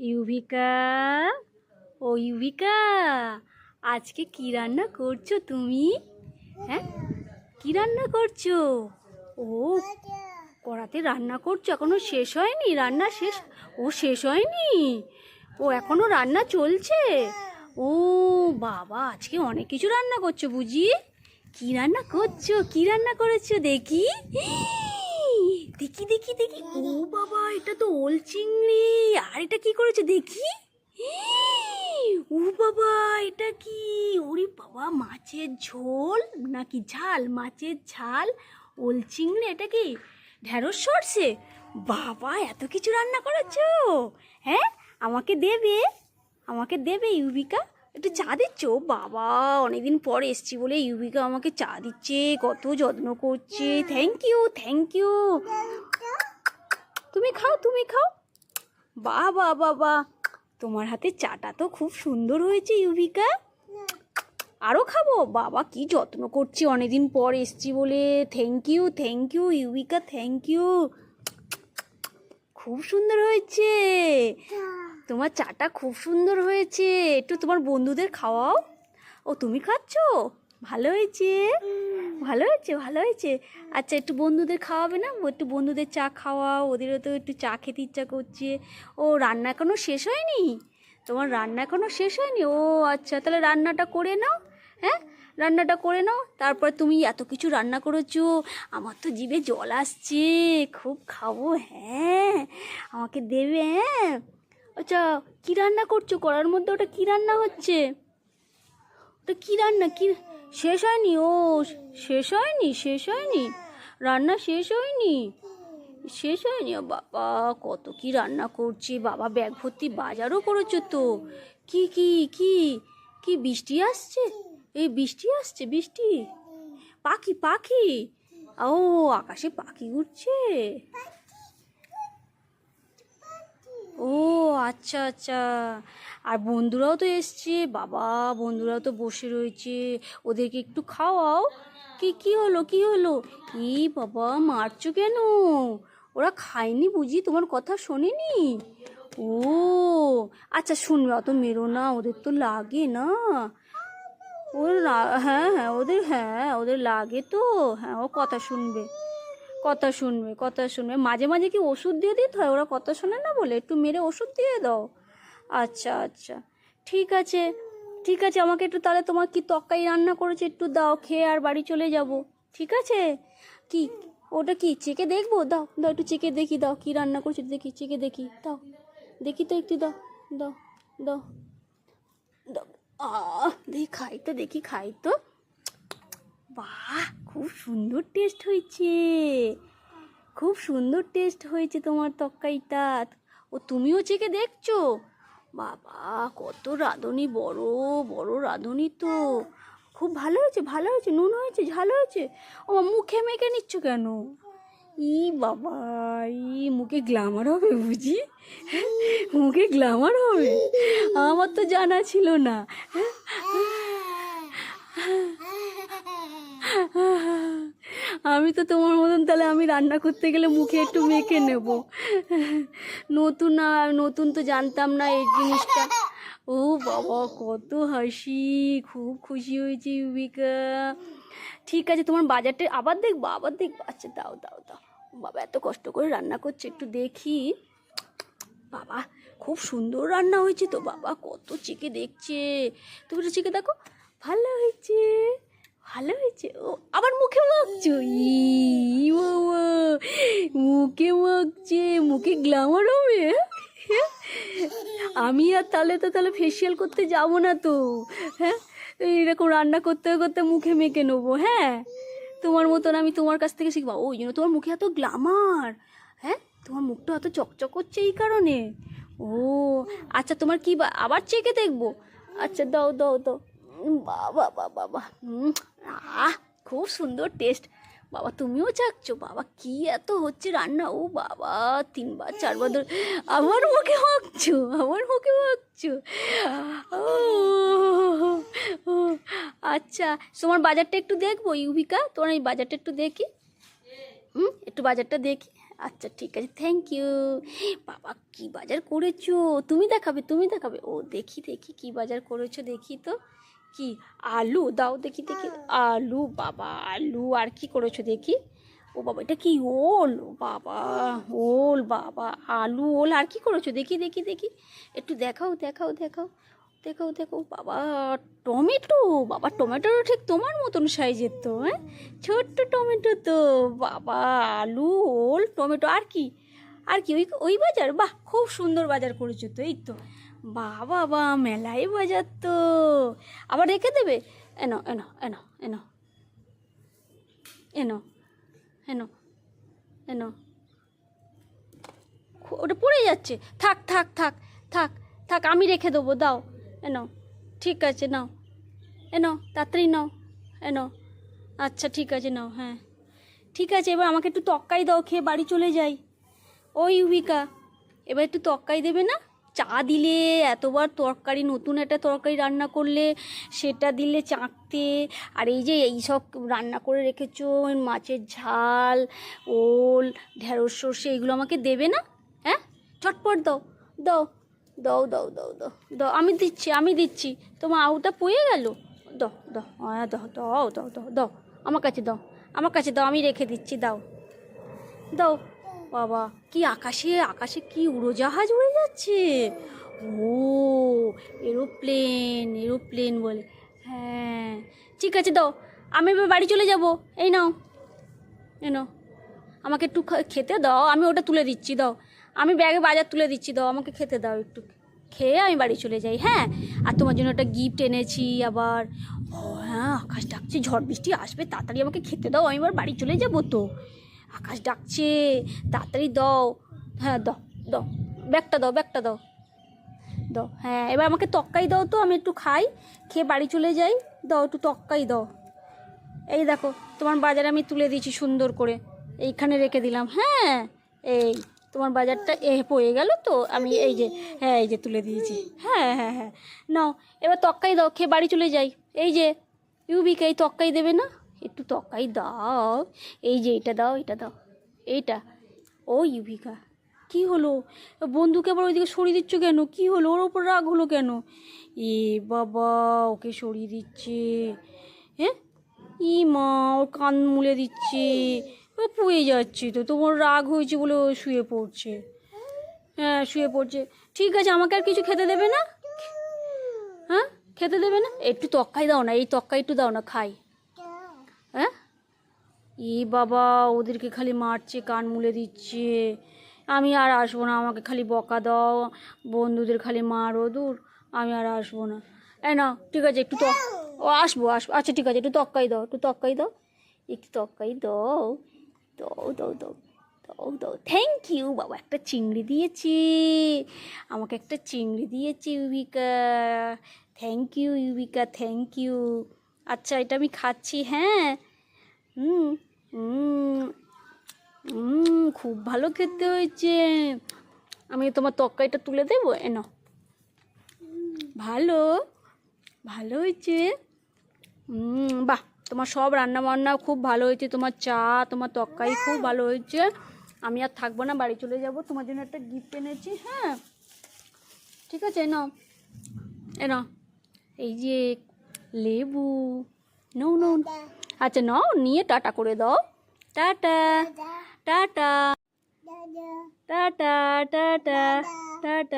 ইউভিকা, ও ইউভিকা, আজকে কি রান্না করছ তুমি? হ্যাঁ কি রান্না করছ? ও, কড়াতে রান্না করছ, এখনও শেষ হয়নি? রান্না শেষ, ও শেষ হয়নি? ও এখনও রান্না চলছে? ও বাবা, আজকে অনেক কিছু রান্না করছ বুঝি? কি রান্না করছ? কি রান্না করেছ দেখি? দেখি দেখি দেখি। ও বাবা, এটা তো ওল চিংড়ি। আর এটা কি করেছ দেখি? ও বাবা, এটা কি? ওরে বাবা, মাছের ঝোল নাকি ঝাল? মাছের ঝাল, ওল চিংড়ি, এটা কি? ঢেঁড়স সর্ষে? বাবা, এত কিছু রান্না করেছ? হ্যাঁ? আমাকে দেবে? আমাকে দেবে ইউবিকা? একটু চা দিচ্ছ? বাবা, অনেকদিন পর এসছি বলে ইউবিকা আমাকে চা দিচ্ছে, কত যত্ন করছে। থ্যাংক ইউ থ্যাংক ইউ তুমি খাও তুমি খাও। বাবা বাবা তোমার হাতে চাটা তো খুব সুন্দর হয়েছে, ইউবিকা। আরও খাব? বাবা, কি যত্ন করছি, অনেকদিন পর এসছি বলে। থ্যাংক ইউ থ্যাংক ইউ ইউবিকা থ্যাংক ইউ খুব সুন্দর হয়েছে। তোমার চাটা খুব সুন্দর হয়েছে। একটু তোমার বন্ধুদের খাওয়াও। ও, তুমি খাচ্ছ? ভালো হয়েছে। ভালো হয়েছে ভালো হয়েছে। আচ্ছা একটু বন্ধুদের খাওয়াবে না? একটু বন্ধুদের চা খাওয়াও। ওদেরও তো একটু চা খেতে ইচ্ছা করছে। ও, রান্না এখনও শেষ হয়নি? তোমার রান্না এখনও শেষ হয়নি? ও আচ্ছা তাহলে রান্নাটা করে নাও। হ্যাঁ রান্নাটা করে নাও। তারপর তুমি এত কিছু রান্না করেছ। আমার তো জিভে জল আসছে। খুব খাব হ্যাঁ। আমাকে দেবে হ্যাঁ। আচ্ছা কী রান্না করছ? করার মধ্যে ওটা কী রান্না হচ্ছে? ওটা কী রান্না? কী শেষ হয়নি? ও, শেষ হয়নি শেষ হয়নি। রান্না শেষ হয়নি? শেষ হয়নি? বাবা, কত কি রান্না করছে? বাবা, ব্যাগ ভর্তি বাজারও করেছ তো। কি কি কি কি বৃষ্টি আসছে? এই বৃষ্টি আসছে, বৃষ্টি? পাখি পাখি? ও, আকাশে পাখি উঠছে ও আচ্ছা আচ্ছা। আর বন্ধুরাও তো এসছে। বাবা, বন্ধুরাও তো বসে রয়েছে। ওদেরকে একটু খাওয়াও। কি কি হলো কি হলো? এই বাবা, মারছো কেন? ওরা খায়নি বুঝি? তোমার কথা শোনেনি? ও আচ্ছা শুনবে অত মেরো না। ওদের তো লাগে না। ওর হ্যাঁ হ্যাঁ ওদের হ্যাঁ ওদের লাগে তো। হ্যাঁ ও কথা শুনবে। কথা শুনবে কথা শুনবে। মাঝে মাঝে কি ওষুধ দিয়ে দিতে হয়? ওরা কথা শোনে না বলে? একটু মেরে ওষুধ দিয়ে দাও। আচ্ছা আচ্ছা। ঠিক আছে ঠিক আছে, আমাকে একটু তাহলে তোমার কি তক্কাই রান্না করেছে একটু দাও, খেয়ে আর বাড়ি চলে যাব। ঠিক আছে? কি, ওটা কি চেকে দেখব? দাও দাও একটু চেকে দেখি, দাও কি রান্না করছে, দেখি চেকে দেখি। দাও, দেখি তো একটু, দাও দাও দাও দাও। দেখি, খাই তো, দেখি, খাই তো। বাহ খুব সুন্দর টেস্ট হয়েছে খুব সুন্দর টেস্ট হয়েছে তোমার তরকারিটা ও তুমিও চেকে দেখছ বাবা কত রাঁধুনি বড় বড় রাঁধুনি তো খুব ভালো হয়েছে ভালো হয়েছে নুন হয়েছে ঝাল হয়েছে ও মুখে মেখে নিচ্ছ কেন ই বাবা ই মুখে গ্লামার হবে বুঝি মুখে গ্লামার হবে আমার তো জানা ছিল না আমি তো তোমার মতন তাহলে আমি রান্না করতে গেলে মুখে একটু মেখে নেব। নতুন নতুন তো জানতাম না এই জিনিসটা। ও বাবা, কত হাসি, খুব খুশি হয়েছি ইউবিকা ঠিক আছে, তোমার বাজারটা আবার দেখব আবার দেখব। আচ্ছা দাও দাও দাও। বাবা, এত কষ্ট করে রান্না করছে, একটু দেখি। বাবা, খুব সুন্দর রান্না হয়েছে তো বাবা, কত চেকে দেখছে। তুমি একটু চেকে দেখো, ভালো হয়েছে। ভালো হয়েছে। ও, আবার মুখে মাখছো ই মুখে মাখছে মুখে গ্লামার হবে? আমি আর তাহলে তো তাহলে ফেসিয়াল করতে যাব না তো। হ্যাঁ? এইরকম রান্না করতে করতে মুখে মেখে নেব হ্যাঁ? তোমার মতন আমি তোমার কাছ থেকে শিখব। ওই জন্য তোমার মুখে এত গ্লামার হ্যাঁ? তোমার মুখটা এত চকচক করছে এই কারণে। ও আচ্ছা তোমার কি আবার চেকে দেখব? আচ্ছা দাও দাও দাও। বাবা বাবা বাবা। আহ খুব সুন্দর টেস্ট বাবা তুমিও চাকছো? বাবা কি এত হচ্ছে রান্না? ও বাবা তিনবার চারবার ধরে। আমার মুখে মাখছো আমার মুখে ও, আচ্ছা তোমার বাজারটা একটু দেখব ইউভিকা? তোমার এই বাজারটা একটু দেখি। হুম একটু বাজারটা দেখি। আচ্ছা ঠিক আছে থ্যাংক ইউ বাবা কি বাজার করেছ? তুমি দেখাবে তুমি দেখাবে। ও দেখি দেখি কি বাজার করেছ দেখি তো। কি? আলু? দাও দেখি দেখি। আলু বাবা আলু। আর কি করেছ দেখি? ও বাবা এটা কি ওল? ও বাবা ওল বাবা আলু ওল। আর কি করেছ? দেখি দেখি দেখি। একটু দেখাও দেখাও দেখাও। দেখাও দেখো বাবা টমেটো? বাবা টমেটোটা ঠিক তোমার মতন সাইজের তো হ্যাঁ? ছোট্ট টমেটো তো। বাবা আলু ওল টমেটো। আর কি? আর কি? ওই ওই বাজার? বাহ খুব সুন্দর বাজার করেছ তো এই তো। বাবা মেলাই বাজার তো আবার রেখে দেবে? এনো এনো এনো এনো। এনো এনো এনো। ওটা পড়ে যাচ্ছে। থাক থাক থাক থাক থাক, আমি রেখে দেবো, দাও। এনো, ঠিক আছে, নাও। এনো, তাড়াতাড়ি নাও। এনো আচ্ছা ঠিক আছে, নাও হ্যাঁ। ঠিক আছে, এবার আমাকে একটু তক্কাই দাও, খেয়ে বাড়ি চলে যাই। ওই ইউবিকা এবার একটু তক্কাই দেবে না? চা দিলে এতবার তরকারি নতুন একটা তরকারি রান্না করলে সেটা দিলে চাঁকতে আর এই যে এই সব রান্না করে রেখেছো মাছের ঝাল ওল ঢেঁড়স সর্ষে এগুলো আমাকে দেবে না হ্যাঁ চটপট দাও দাও দাও দাও দাও দাও দাও আমি দিচ্ছি আমি দিচ্ছি তোমার আউটা পয়ে গেল দাও দাও হ্যাঁ দাও দাও দাও দাও দাও আমার কাছে দাও আমার কাছে দাও আমি রেখে দিচ্ছি দাও দাও বাবা, কি আকাশে আকাশে কি উড়োজাহাজ উড়ে যাচ্ছে? ও, এরোপ্লেন এরোপ্লেন বলে। হ্যাঁ ঠিক আছে দাও, আমি এবার বাড়ি চলে যাব। এই নাও এই নাও। আমাকে একটু খেতে দাও, আমি ওটা তুলে দিচ্ছি, দাও। আমি ব্যাগে বাজার তুলে দিচ্ছি, দাও, আমাকে খেতে দাও একটু। খেয়ে আমি বাড়ি চলে যাই হ্যাঁ? আর তোমার জন্য একটা গিফট এনেছি আবার। হ্যাঁ আকাশ ডাকছে, ঝড় বৃষ্টি আসবে, তাড়াতাড়ি আমাকে খেতে দাও, আমি এবার বাড়ি চলে যাব তো। আকাশ ডাকছে, তাড়াতাড়ি দাও। হ্যাঁ দাও দাও। ব্যাগটা দাও ব্যাগটা দাও। দাও হ্যাঁ এবার আমাকে তক্কাই দাও তো, আমি একটু খাই, খেয়ে বাড়ি চলে যাই। দাও, একটু তক্কাই দাও। এই দেখো, তোমার বাজার আমি তুলে দিয়েছি সুন্দর করে। এইখানে রেখে দিলাম হ্যাঁ। এই, তোমার বাজারটা এ পড়ে গেল তো, আমি এই যে হ্যাঁ এই যে তুলে দিয়েছি। হ্যাঁ হ্যাঁ হ্যাঁ। নাও, এবার তক্কাই দাও, খেয়ে বাড়ি চলে যাই। এই যে, ইউবিকে এই তক্কাই দেবে না? একটু তক্কাই দাও। এই যে এটা দাও এটা দাও। এইটা। ও ইউবিকা কি হলো? বন্ধুকে আবার ওইদিকে সরিয়ে দিচ্ছ কেন? কি হলো? ওর ওপর রাগ হলো কেন? এ বাবা, ওকে সরিয়ে দিচ্ছে। হ্যাঁ? ই মা ওর কান মুলে দিচ্ছে। ও পুয়ে যাচ্ছে তো, তোমার রাগ হয়েছে বলে ও শুয়ে পড়ছে। হ্যাঁ শুয়ে পড়ছে। ঠিক আছে, আমাকে আর কিছু খেতে দেবে না? হ্যাঁ? খেতে দেবে না? একটু তক্কাই দাও না, এই তক্কাই একটু দাও না, খাই। ই বাবা, ওদেরকে খালি মারছে, কান মুলে দিচ্ছে। আমি আর আসব না, আমাকে খালি বকা দাও। বন্ধুদের খালি মারো, দূর। আমি আর আসব না। এই না ঠিক আছে, একটু তো ও, আসব আসব। আচ্ছা ঠিক আছে, একটু তক্কাই দাও, একটু তক্কাই দাও। একটু তক্কাই দাও। দাও দাও দাও দাও দাও। থ্যাংক ইউ বাবা, একটা চিংড়ি দিয়েছে। আমাকে একটা চিংড়ি দিয়েছে, ইউবিকা। থ্যাংক ইউ ইউবিকা থ্যাংক ইউ আচ্ছা এটা আমি খাচ্ছি হ্যাঁ। হুম। খুব ভালো খেতে হয়েছে। আমি তোমার তরকারিটা তুলে দেবো? এনো ভালো ভালো হয়েছে। বাহ, তোমার সব রান্না বান্না খুব ভালো হয়েছে। তোমার চা, তোমার তরকারি খুব ভালো হয়েছে। আমি আর থাকব না, বাড়ি চলে যাব। তোমার জন্য একটা গিফট এনেছি হ্যাঁ? ঠিক আছে নাও। এ নাও। এই যে লেবু, নৌ নাও আচ্ছা নাও নিয়ে টাটা করে দাও। Tata. Tata. Tata. Tata. Tata